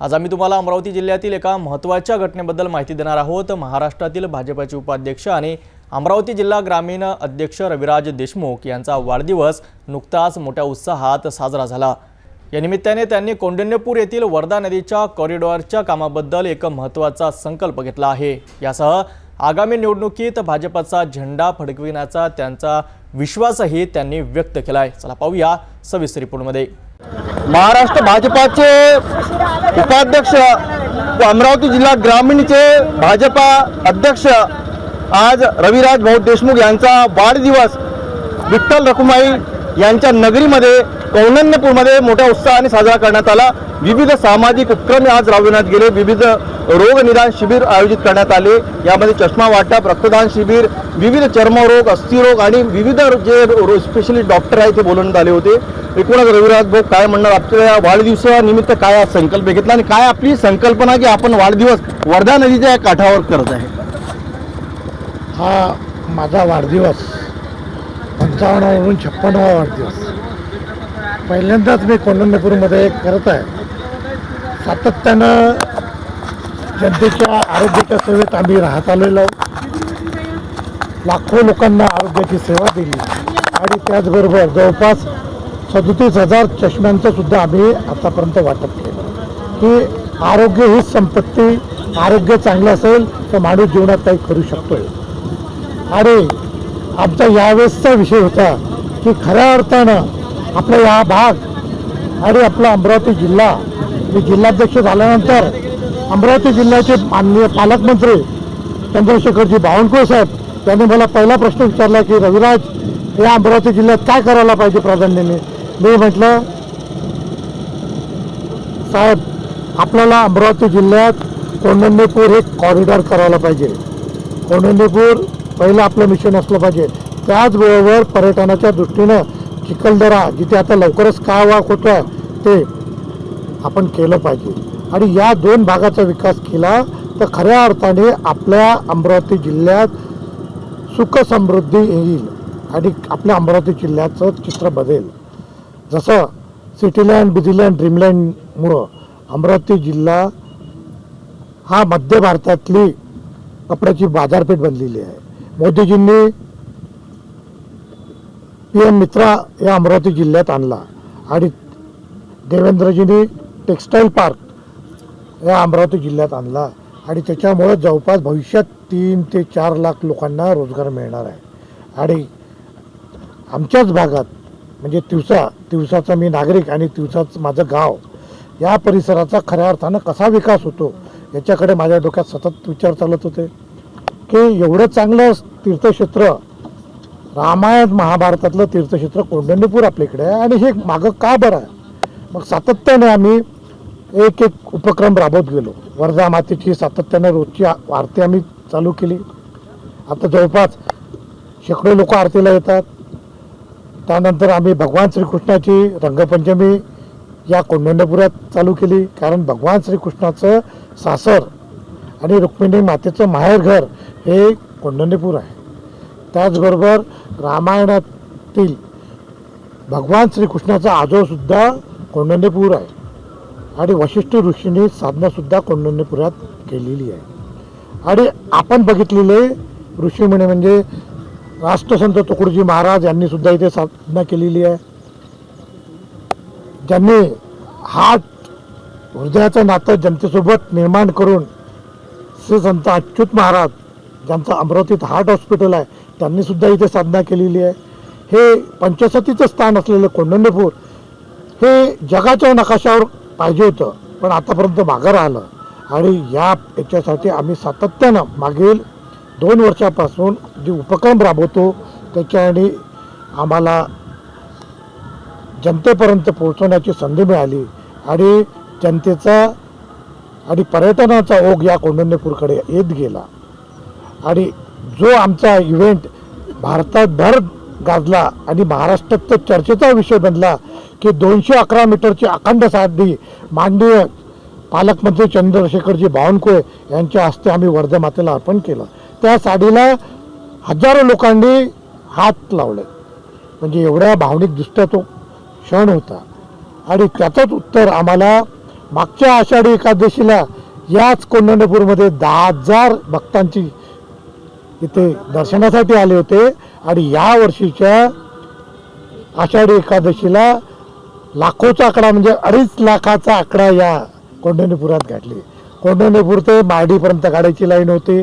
आज आम्ही तुम्हाला अमरावती जिल्ह्यातील एका महत्त्वाच्या घटनेबद्दल माहिती देणार आहोत. महाराष्ट्रातील भाजपाचे उपाध्यक्ष आणि अमरावती जिल्हा ग्रामीण अध्यक्ष रविराज देशमुख यांचा वाढदिवस नुकताच मोठ्या उत्साहात साजरा झाला. या निमित्ताने त्यांनी कौंडिण्यपूर येथील वर्धा नदीच्या कॉरिडॉरच्या कामाबद्दल एक महत्त्वाचा संकल्प घेतला आहे. यासह आगामी निवडणुकीत भाजपचा झेंडा फडकविण्याचा त्यांचा विश्वासही त्यांनी व्यक्त केला आहे चला पाहूया सविस्तर रिपोर्टमध्ये. महाराष्ट्र भाजपाचे उपाध्यक्ष व अमरावती जिल्हा ग्रामीणचे भाजपा अध्यक्ष आज रविराज भाऊ देशमुख यांचा वाढदिवस विठ्ठल रखुमाई यांच्या नगरीमध्ये कौनन्यपूरमध्ये मोठ्या उत्साहाने साजरा करण्यात आला. विविध सामाजिक उपक्रम आज राबविण्यात गेले. विविध रोगनिदान शिबिर आयोजित करण्यात आले. यामध्ये चष्मा वाटप रक्तदान शिबिर विविध चर्मरोग अस्थिरोग आणि विविध जे स्पेशली डॉक्टर आहे ते बोलवण्यात आले होते. एकूणच रविराज भाऊ काय म्हणणार? आपल्या या वाढदिवसानिमित्त काय आज संकल्प घेतला आणि काय आपली संकल्पना की आपण वाढदिवस वर्धा नदीच्या काठावर करत आहे? हा माझा वाढदिवस पंचावन्नवरून छप्पन्नवा वाढदिवस पहिल्यांदाच मी कोंडण्यपूरमध्ये करत आहे. सातत्यानं जनतेच्या आरोग्याच्या सेवेत आम्ही राहत आलेलो आहोत. लाखो लोकांना आरोग्याची सेवा दिली. आणि त्याचबरोबर जवळपास सदोतीस हजार चष्म्यांचं सुद्धा आम्ही आतापर्यंत वाटप केलं. की आरोग्य हीच संपत्ती आरोग्य चांगलं असेल तर माणूस जीवनात काही करू शकतोय. आणि आमचा यावेळेसचा विषय होता की खऱ्या अर्थानं आपला हा भाग आणि आपला अमरावती जिल्हा मी जिल्हाध्यक्ष झाल्यानंतर अमरावती जिल्ह्याचे माननीय पालकमंत्री चंद्रशेखरजी बावनकुळे साहेब त्यांनी मला पहिला प्रश्न विचारला की रविराज या अमरावती जिल्ह्यात काय करायला पाहिजे प्राधान्याने? मी म्हटलं साहेब आपल्याला अमरावती जिल्ह्यात कौंडण्यपूर हे कॉरिडॉर करायला पाहिजे. कौंडण्यपूर पहिलं आपलं मिशन असलं पाहिजे. त्याचबरोबर पर्यटनाच्या दृष्टीनं चिखलदरा जिथे आता लवकरच का वाक होतो आहे ते आपण केलं पाहिजे. आणि या दोन भागाचा विकास केला तर खऱ्या अर्थाने आपल्या अमरावती जिल्ह्यात सुख समृद्धी येईल आणि आपल्या अमरावती जिल्ह्याचं चित्र बदलेल. जसं सिटीलँड बिझीलँड ड्रीमलँडमुळं अमरावती जिल्हा हा मध्य भारतातली कपड्याची बाजारपेठ बनलेली आहे. मोदीजींनी पी एम मित्रा या अमरावती जिल्ह्यात आणला. आणि देवेंद्रजींनी टेक्स्टाईल पार्क या अमरावती जिल्ह्यात आणला. आणि त्याच्यामुळे जवळपास भविष्यात तीन ते चार लाख लोकांना रोजगार मिळणार आहे. आणि आमच्याच भागात म्हणजे तिवसा तिवसाचा मी नागरिक आणि तिवसाचं माझं गाव या परिसराचा खऱ्या अर्थानं कसा विकास होतो याच्याकडे माझ्या डोक्यात सतत विचार चालत होते. की एवढं चांगलं तीर्थक्षेत्र रामायण महाभारतातलं तीर्थक्षेत्र कोंडणीपूर आपल्याकडे आहे. आणि हे मागं का बरं आहे? मग सातत्याने आम्ही एक एक उपक्रम राबवत गेलो. वर्धा मातेची सातत्याने रोजची आरती आम्ही चालू केली. आता जवळपास शेकडो लोक आरतीला येतात. त्यानंतर आम्ही भगवान श्रीकृष्णाची रंगपंचमी या कोंडणपुरात चालू केली. कारण भगवान श्रीकृष्णाचं सासर आणि रुक्मिणी मातेचं माहेरघर हे कोंडणीपूर आहे. त्याचबरोबर रामायणातील भगवान श्रीकृष्णाचा आजोसुद्धा कोंडणीपूर आहे. आणि वशिष्ठ ऋषींनी साधनासुद्धा कोंडणीपुरात केलेली आहे. आणि आपण बघितलेले ऋषीमुनी म्हणजे राष्ट्रसंत तुकडोजी महाराज यांनीसुद्धा इथे साधना केलेली आहे. ज्यांनी हात हृदयाचं नातं जनतेसोबत निर्माण करून श्री संत अच्युत महाराज ज्यांचं अमरावतीत हार्ट हॉस्पिटल आहे त्यांनी सुद्धा इथे साधना केलेली आहे. हे पंचसतीचं स्थान असलेलं कोंडणपूर हे जगाच्या नकाशावर पाहिजे होतं पण आतापर्यंत मागं राहिलं. आणि या याच्यासाठी आम्ही सातत्यानं मागील दोन वर्षापासून जे उपक्रम राबवतो त्याच्याने आम्हाला जनतेपर्यंत पोहोचवण्याची संधी मिळाली. आणि जनतेचा आणि पर्यटनाचा ओघ या कौंडण्यपूरकडे येत गेला. आणि जो आमचा इव्हेंट भारतात भर गाजला आणि महाराष्ट्रात तर चर्चेचा विषय बनला की दोनशे अकरा मीटरची अखंड साधी माननीय पालकमंत्री चंद्रशेखरजी बावनकुळे यांच्या हस्ते आम्ही वर्धमातेला अर्पण केलं. त्या साडीला हजारो लोकांनी हात लावले. म्हणजे एवढ्या भावनिकदृष्ट्या तो क्षण होता. आणि त्याचंच उत्तर आम्हाला मागच्या आषाढी एकादशीला याच कोंढणपूरमध्ये दहा हजार भक्तांची इथे दर्शनासाठी आले होते आणि या वर्षीच्या आषाढी एकादशीला लाखोचा आकडा म्हणजे अडीच लाखाचा आकडा या कोंढणीपुरात गाठली कोंढणीपूर ते मार्डीपर्यंत गाड्याची लाईन होती.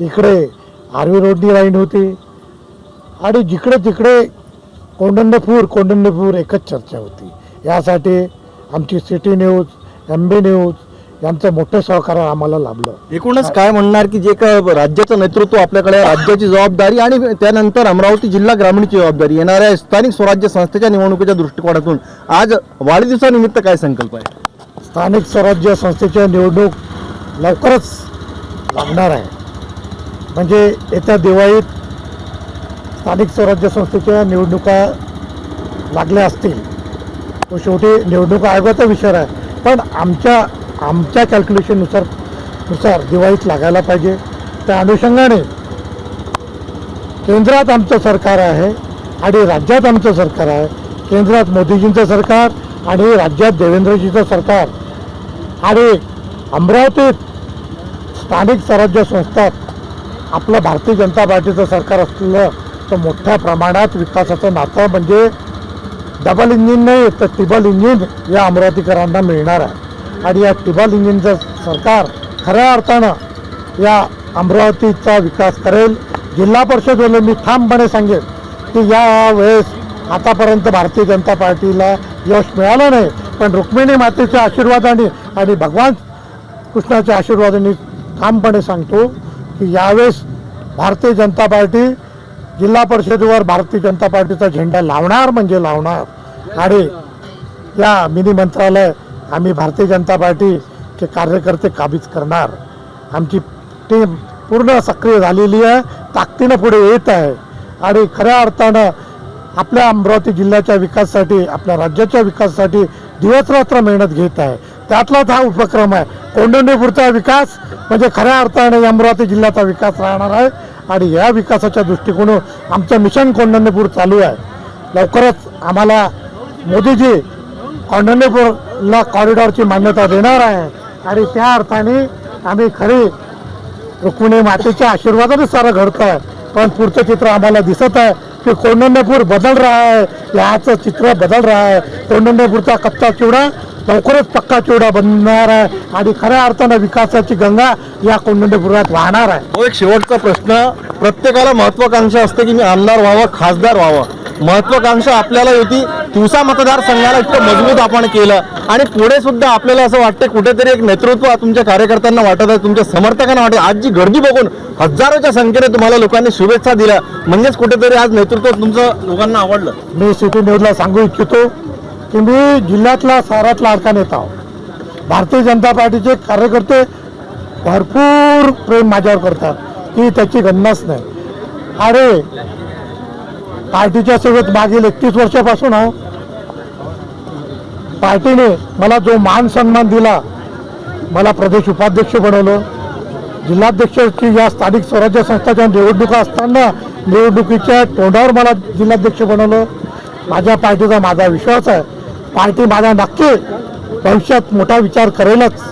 इकडे आर्वी रोडनी लाईन होती. आणि जिकडे तिकडे कोंढण्यपूर कोंढण्यपूर एकच चर्चा होती. यासाठी आमची city news M B news यांचं मोठं सहकार्य आम्हाला लाभलं. एकूणच काय म्हणणार की जे काय राज्याचं नेतृत्व आपल्याकडे आहे, राज्याची जबाबदारी आणि त्यानंतर अमरावती जिल्हा ग्रामीणची जबाबदारी. येणाऱ्या स्थानिक स्वराज्य संस्थेच्या निवडणुकीच्या दृष्टिकोनातून आज वाढदिवसानिमित्त काय संकल्प आहे? स्थानिक स्वराज्य संस्थेच्या निवडणूक लवकरच लागणार आहे. म्हणजे येत्या दिवाळीत स्थानिक स्वराज्य संस्थेच्या निवडणुका लागल्या असतील. तो शेवटी निवडणूक आयोगाचा विषय आहे पण आमच्या आमच्या कॅल्क्युलेशननुसार नुसार दिवाळीत लागायला पाहिजे. त्या अनुषंगाने केंद्रात आमचं सरकार आहे आणि राज्यात आमचं सरकार आहे. केंद्रात मोदीजींचं सरकार आणि राज्यात देवेंद्रजीचं सरकार आणि अमरावतीत स्थानिक स्वराज्य संस्थात आपलं भारतीय जनता पार्टीचं सरकार असलेलं तर मोठ्या प्रमाणात विकासाचं नातं म्हणजे डबल इंजिन नाही तर टिबल इंजिन या अमरावतीकरांना मिळणार आहे. आणि या टिबल इंजिनचं सरकार खऱ्या अर्थानं या अमरावतीचा विकास करेल. जिल्हा परिषदेला मी ठामपणे सांगेन की या वेळेस आतापर्यंत भारतीय जनता पार्टीला यश मिळालं नाही पण रुक्मिणी मातेच्या आशीर्वादाने आणि भगवान कृष्णाच्या आशीर्वादाने ठामपणे सांगतो की यावेळेस भारतीय जनता पार्टी जिल्हा परिषदेवर भारतीय जनता पार्टीचा झेंडा लावणार म्हणजे लावणार. आणि या मिनी मंत्रालय आम्ही भारतीय जनता पार्टीचे कार्यकर्ते काबीज करणार. आमची टीम पूर्ण सक्रिय झालेली आहे ताकदीनं पुढे येत आहे. आणि खऱ्या अर्थानं आपल्या अमरावती जिल्ह्याच्या विकासासाठी आपल्या राज्याच्या विकासासाठी दिवसरात्र मेहनत घेत आहे. त्यातलाच हा उपक्रम आहे. कोंडणीपूरचा विकास म्हणजे खऱ्या अर्थाने या अमरावती जिल्ह्याचा विकास राहणार आहे. आणि या विकासाच्या दृष्टिकोनातून आमचं मिशन कोंडणीपूर चालू आहे. लवकरच आम्हाला मोदीजी कोंडणीपूरला कॉरिडॉरची मान्यता देणार आहे. आणि त्या अर्थाने आम्ही खरी रुक्मिणी मातेच्या आशीर्वादाने सारं घडतं आहे पण पुढचं चित्र आम्हाला दिसत आहे की कोंडण्यापूर बदल रहा आहे. याचं चित्र बदल रहा आहे. कोंडण्यापूरचा कच्चा चिवडा लवकरच पक्का चिवडा बनणार आहे. आणि खऱ्या अर्थानं विकासाची गंगा या कोंडण्यापुरात वाहणार आहे. तो एक शेवटचा प्रश्न. प्रत्येकाला महत्वाकांक्षा असते की मी आमदार व्हावं खासदार व्हावं. महत्वाकांक्षा आपल्याला होती. तिवसा मतदारसंघाला इतकं मजबूत आपण केलं. आणि पुढे सुद्धा आपल्याला असं वाटतं कुठेतरी एक नेतृत्व तुमच्या कार्यकर्त्यांना वाटत आहे तुमच्या समर्थकांना वाटत आज जी गर्दी बघून हजारोच्या संख्येने तुम्हाला लोकांनी शुभेच्छा दिल्या. म्हणजेच कुठेतरी आज नेतृत्व तुमचं लोकांना आवडलं. मी सिटी न्यूजला सांगू इच्छितो की मी जिल्ह्यातला सारात लाडका नेता भारतीय जनता पार्टीचे कार्यकर्ते भरपूर प्रेम माझ्यावर करतात. की त्याची गणनाच नाही. अरे पार्टीच्या सेवेत मागील एकतीस वर्षापासून आहो पार्टीने मला जो मान सन्मान दिला मला प्रदेश उपाध्यक्ष बनवलं. जिल्हाध्यक्षाची या स्थानिक स्वराज्य संस्थाच्या निवडणुका असताना निवडणुकीच्या तोंडावर मला जिल्हाध्यक्ष बनवलं. माझ्या पार्टीचा माझा विश्वास आहे. पार्टी माझा नक्की भविष्यात मोठा विचार करेलच.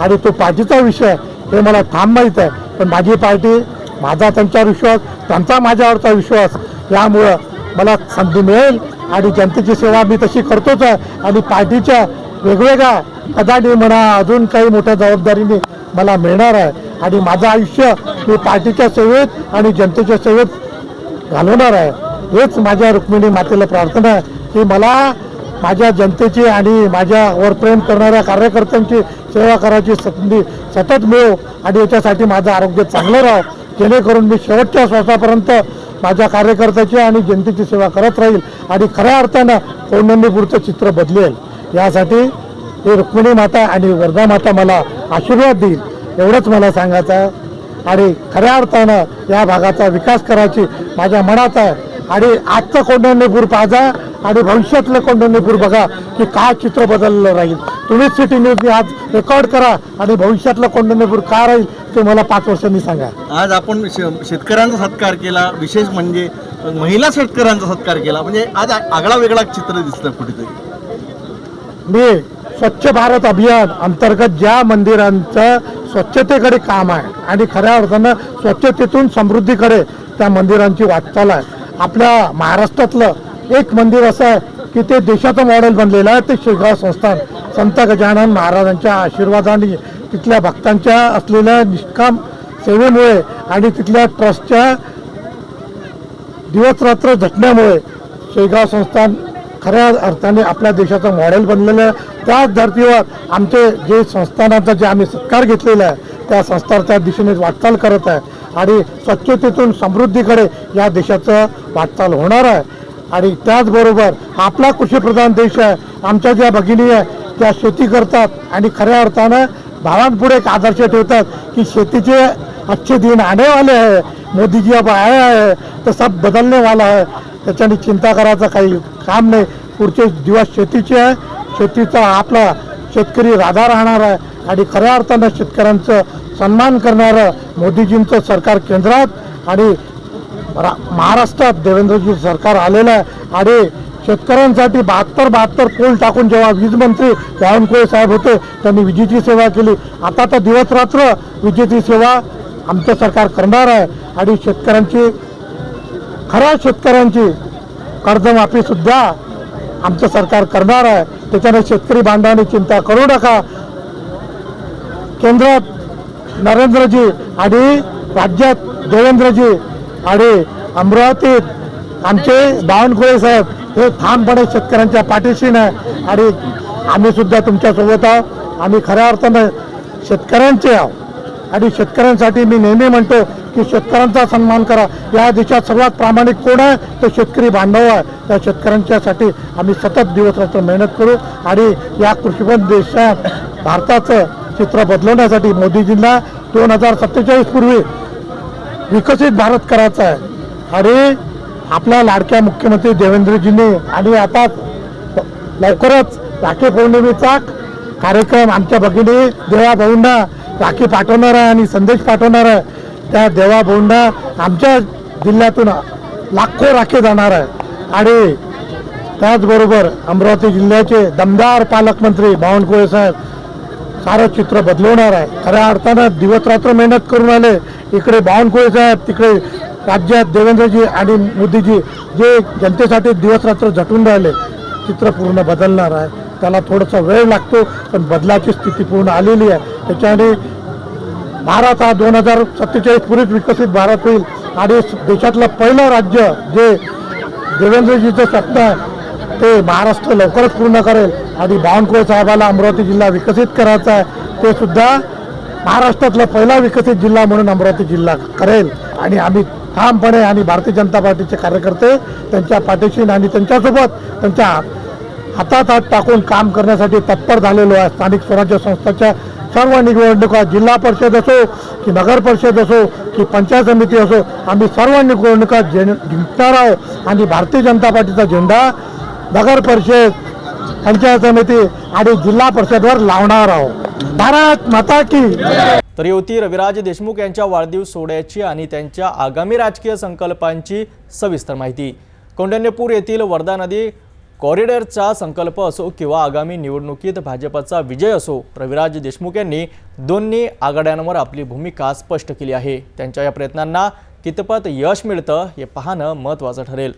आणि तो पार्टीचा विषय हे मला ठाम माहीत आहे. पण माझी पार्टी माझा त्यांच्यावर विश्वास त्यांचा माझ्यावरचा विश्वास यामुळं मला संधी मिळेल आणि जनतेची सेवा मी तशी करतोच आहे. आणि पार्टीच्या वेगवेगळ्या पदाने म्हणा अजून काही मोठ्या जबाबदारीने मला मिळणार आहे. आणि माझं आयुष्य मी पार्टीच्या सेवेत आणि जनतेच्या सेवेत घालवणार आहे. हेच माझ्या रुक्मिणी मातेला प्रार्थना आहे की मला माझ्या जनतेची आणि माझ्यावर प्रेम करणाऱ्या कार्यकर्त्यांची सेवा करायची संधी सतत मिळो आणि याच्यासाठी माझं आरोग्य चांगलं राहो. जेणेकरून मी शेवटच्या श्वासापर्यंत माझ्या कार्यकर्त्याची आणि जनतेची सेवा करत राहील आणि खऱ्या अर्थानं कोंडणीपूरचं चित्र बदलेल. यासाठी हे रुक्मिणी माता आणि वर्धा माता मला आशीर्वाद देईल एवढंच मला सांगायचं आहे. आणि खऱ्या अर्थानं या भागाचा विकास करायची माझ्या मनात आहे. आणि आजचं कोंडणीपूर पाहा आणि भविष्यातलं कोंडणीपूर बघा की काय चित्र बदललं राहील. तुम्हीच सिटी न्यूजने आज रेकॉर्ड करा आणि भविष्यातलं कोंडणीपूर का राहील ते मला पाच वर्षांनी सांगा. आज आपण शेतकऱ्यांचा सत्कार केला. विशेष म्हणजे महिला शेतकऱ्यांचा सत्कार केला. म्हणजे आज आगळा वेगळा चित्र दिसतं कुठेतरी. मी स्वच्छ भारत अभियान अंतर्गत ज्या मंदिरांचं स्वच्छतेकडे काम आहे आणि खऱ्या अर्थानं स्वच्छतेतून समृद्धीकडे त्या मंदिरांची वाटचाल आहे. आपल्या महाराष्ट्रातलं एक मंदिर असं आहे की ते देशाचं मॉडेल बनलेलं आहे ते शेगाव संस्थान. संत गजानन महाराजांच्या आशीर्वादाने तिथल्या भक्तांच्या असलेल्या निष्काम सेवेमुळे आणि तिथल्या ट्रस्टच्या दिवस रात्र झटण्यामुळे शेगाव संस्थान खऱ्या अर्थाने आपल्या देशाचं मॉडेल बनलेलं आहे. त्याच धर्तीवर आमचे जे संस्थानाचा जे आम्ही सत्कार घेतलेला आहे त्या संस्था त्या दिशेने वाटचाल करत आहे. आणि स्वच्छतेतून समृद्धीकडे या देशाचं वाटचाल होणार आहे. आणि त्याचबरोबर आपला कृषीप्रधान देश आहे आमच्या ज्या भगिनी आहे त्या शेती करतात आणि खऱ्या अर्थानं भावांपुढे एक आदर्श ठेवतात की शेतीचे अच्छे दिन आने वाले मोदीजी मोदी अब आया आहे तर सब बदलने वाला आहे. त्याच्याने चिंता करायचं काही काम नाही. पुढचे दिवस शेतीचे आहे. शेतीचा आपला शेतकरी राधा राहणार आहे. आणि खऱ्या अर्थानं शेतकऱ्यांचं सन्मान करणारं मोदीजींचं सरकार केंद्रात आणि महाराष्ट्रात देवेंद्रजी सरकार आलेलं आहे. आणि शेतकऱ्यांसाठी बहात्तर बहात्तर पोल टाकून जेव्हा वीज मंत्री साहेब होते त्यांनी विजेची सेवा केली. आता तर दिवस रात्र विजेची सेवा आमचं सरकार करणार आहे. आणि शेतकऱ्यांची खऱ्या शेतकऱ्यांची कर्जमाफी सुद्धा आमचं सरकार करणार आहे. त्याच्याने शेतकरी बांधवांनी चिंता करू नका. केंद्रात नरेंद्रजी आणि राज्यात देवेंद्रजी आणि अमरावतीत आमचे बावनकुळे साहेब हे ठामपणे शेतकऱ्यांच्या पाठीशी नाही आणि आम्ही सुद्धा तुमच्यासोबत आहोत. आम्ही खऱ्या अर्थानं शेतकऱ्यांचे आहोत. आणि शेतकऱ्यांसाठी मी नेहमी म्हणतो की शेतकऱ्यांचा सन्मान करा. या देशात सर्वात प्रामाणिक कोण आहे? तो शेतकरी बांधव आहे. त्या शेतकऱ्यांच्यासाठी आम्ही सतत दिवस रात्र मेहनत करू. आणि या कृषीबंध देशात भारताचं चित्र बदलवण्यासाठी मोदीजींना दोन हजार सत्तेचाळीस पूर्वी विकसित भारत करायचा आहे. अरे आपल्या लाडक्या मुख्यमंत्री देवेंद्रजींनी आणि आता लवकरच राखी पौर्णिमेचा कार्यक्रम आमच्या भगिनी देवा भाऊंना राखी पाठवणार आहे आणि संदेश पाठवणार आहे. त्या देवा भाऊंना आमच्या जिल्ह्यातून लाखो राखी जाणार आहे. आणि त्याचबरोबर अमरावती जिल्ह्याचे दमदार पालकमंत्री बावनकुळे साहेब सारं चित्र बदलवणार आहे. खऱ्या अर्थानं दिवस रात्र मेहनत करून आले. इकडे बावनकुळे साहेब तिकडे राज्यात देवेंद्रजी आणि मोदीजी जे जनतेसाठी दिवस रात्र झटून राहिले चित्र पूर्ण बदलणार आहे. त्याला थोडासा वेळ लागतो पण बदलाची स्थिती पूर्ण आलेली आहे. त्याच्याने भारत हा दोन हजार सत्तेचाळीस पूर्वीच विकसित भारत होईल. आणि देशातलं पहिलं राज्य जे देवेंद्रजीचं स्वप्न आहे ते महाराष्ट्र लवकरच पूर्ण करेल. आणि बावनकुळे साहेबाला अमरावती जिल्हा विकसित करायचा आहे. ते सुद्धा महाराष्ट्रातला पहिला विकसित जिल्हा म्हणून अमरावती जिल्हा करेल. आणि आम्ही ठामपणे आणि भारतीय जनता पार्टीचे कार्यकर्ते त्यांच्या पाठीशी आणि त्यांच्यासोबत त्यांच्या हातात हात टाकून काम करण्यासाठी तत्पर झालेलो आहे. स्थानिक स्वराज्य संस्थाच्या सर्व निवडणुका जिल्हा परिषद असो की नगर परिषद असो की पंचायत समिती असो आम्ही सर्व निवडणुका जिंकणार आहोत. आणि भारतीय जनता पार्टीचा झेंडा नगर परिषद पंचायत समिती आणि जिल्हा परिषदवर लावणार आहोत. भारत माता की तर ही रविराज देशमुख यांच्या वाढदिवस सोहळ्याची आणि त्यांच्या आगामी राजकीय संकल्पांची सविस्तर माहिती. कौंडण्यपूर येथील वर्धा नदी कॉरिडॉरचा संकल्प असो किंवा आगामी निवडणुकीत भाजपचा विजय असो रविराज देशमुख यांनी दोन्ही आघाड्यांवर आपली भूमिका स्पष्ट केली आहे. त्यांच्या या प्रयत्नांना कितपत यश मिळतं हे पाहणं महत्त्वाचं ठरेल.